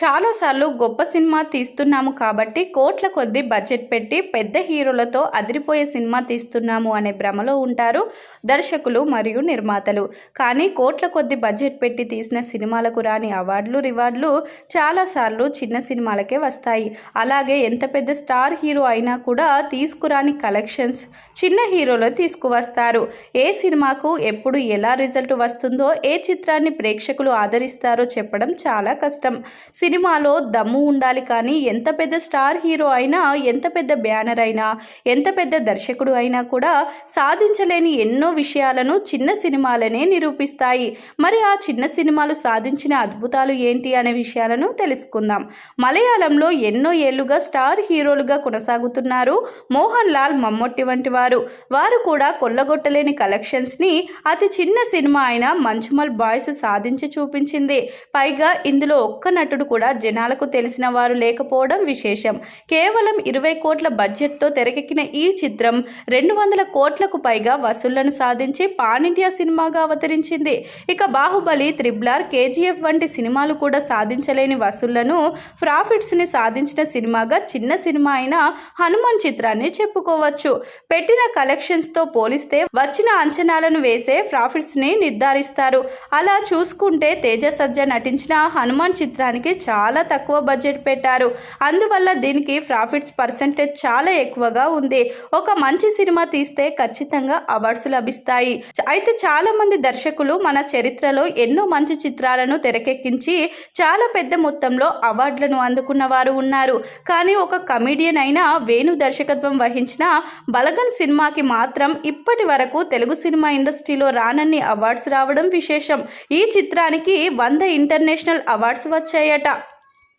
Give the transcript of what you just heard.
చాలాసార్లు గొప్ప సినిమా తీస్తున్నాము కాబట్టి కోట్ల కొద్ది బడ్జెట్ పెట్టి పెద్ద హీరోలతో అదిరిపోయే సినిమా తీస్తున్నాము అనే భ్రమలో ఉంటారు దర్శకులు మరియు నిర్మాతలు. కానీ కోట్ల కొద్ది బడ్జెట్ పెట్టి తీసిన సినిమాలకు రాని అవార్డులు రివార్డులు చాలాసార్లు చిన్న సినిమాలకే వస్తాయి. అలాగే ఎంత పెద్ద స్టార్ హీరో అయినా కూడా తీసుకురాని కలెక్షన్స్ చిన్న హీరోలు తీసుకువస్తారు. ఏ సినిమాకు ఎప్పుడు ఎలా రిజల్ట్ వస్తుందో ఏ చిత్రాన్ని ప్రేక్షకులు ఆదరిస్తారో చెప్పడం చాలా కష్టం. సినిమాలో దమ్ము ఉండాలి కానీ ఎంత పెద్ద స్టార్ హీరో అయినా ఎంత పెద్ద బ్యానర్ అయినా ఎంత పెద్ద దర్శకుడు అయినా కూడా సాధించలేని ఎన్నో విషయాలను చిన్న సినిమాలనే నిరూపిస్తాయి. మరి ఆ చిన్న సినిమాలు సాధించిన అద్భుతాలు ఏంటి అనే విషయాలను తెలుసుకుందాం. మలయాళంలో ఎన్నో ఏళ్ళుగా స్టార్ హీరోలుగా కొనసాగుతున్నారు మోహన్ లాల్ మమ్మొట్టి వంటి వారు. వారు కూడా కొల్లగొట్టలేని కలెక్షన్స్ని అతి చిన్న సినిమా అయిన మంచుమల్ బాయ్స్ సాధించి చూపించింది. పైగా ఇందులో ఒక్క నటుడు కూడా జనాలకు తెలిసిన వారు లేకపోవడం విశేషం. కేవలం ఇరవై కోట్ల బడ్జెట్తో తెరకెక్కిన ఈ చిత్రం రెండు వందల కోట్లకు పైగా వసూళ్ళను సాధించి పాన్ ఇండియా సినిమాగా అవతరించింది. ఇక బాహుబలి త్రిబ్లార్ కేజీఎఫ్ వంటి సినిమాలు కూడా సాధించలేని వసూళ్ళను ప్రాఫిట్స్ని సాధించిన సినిమాగా చిన్న సినిమా అయిన హనుమాన్ చిత్రాన్ని చెప్పుకోవచ్చు. పెట్టిన కలెక్షన్స్తో పోలిస్తే వచ్చిన అంచనాలను వేసే ప్రాఫిట్స్ని నిర్ధారిస్తారు. అలా చూసుకుంటే తేజ సజ్జ నటించిన హనుమాన్ చిత్రానికి చాలా తక్కువ బడ్జెట్ పెట్టారు. అందువల్ల దీనికి ప్రాఫిట్స్ పర్సెంటేజ్ చాలా ఎక్కువగా ఉంది. ఒక మంచి సినిమా తీస్తే ఖచ్చితంగా అవార్డ్స్ లభిస్తాయి. అయితే చాలా మంది దర్శకులు మన చరిత్రలో ఎన్నో మంచి చిత్రాలను తెరకెక్కించి చాలా పెద్ద మొత్తంలో అవార్డులను అందుకున్న వారు ఉన్నారు. కానీ ఒక కమిడియన్ అయిన వేణు దర్శకత్వం వహించిన బలగన్ సినిమాకి మాత్రం ఇప్పటి వరకు తెలుగు సినిమా ఇండస్ట్రీలో రానన్ని అవార్డ్స్ రావడం విశేషం. ఈ చిత్రానికి వంద ఇంటర్నేషనల్ అవార్డ్స్ వచ్చాయట.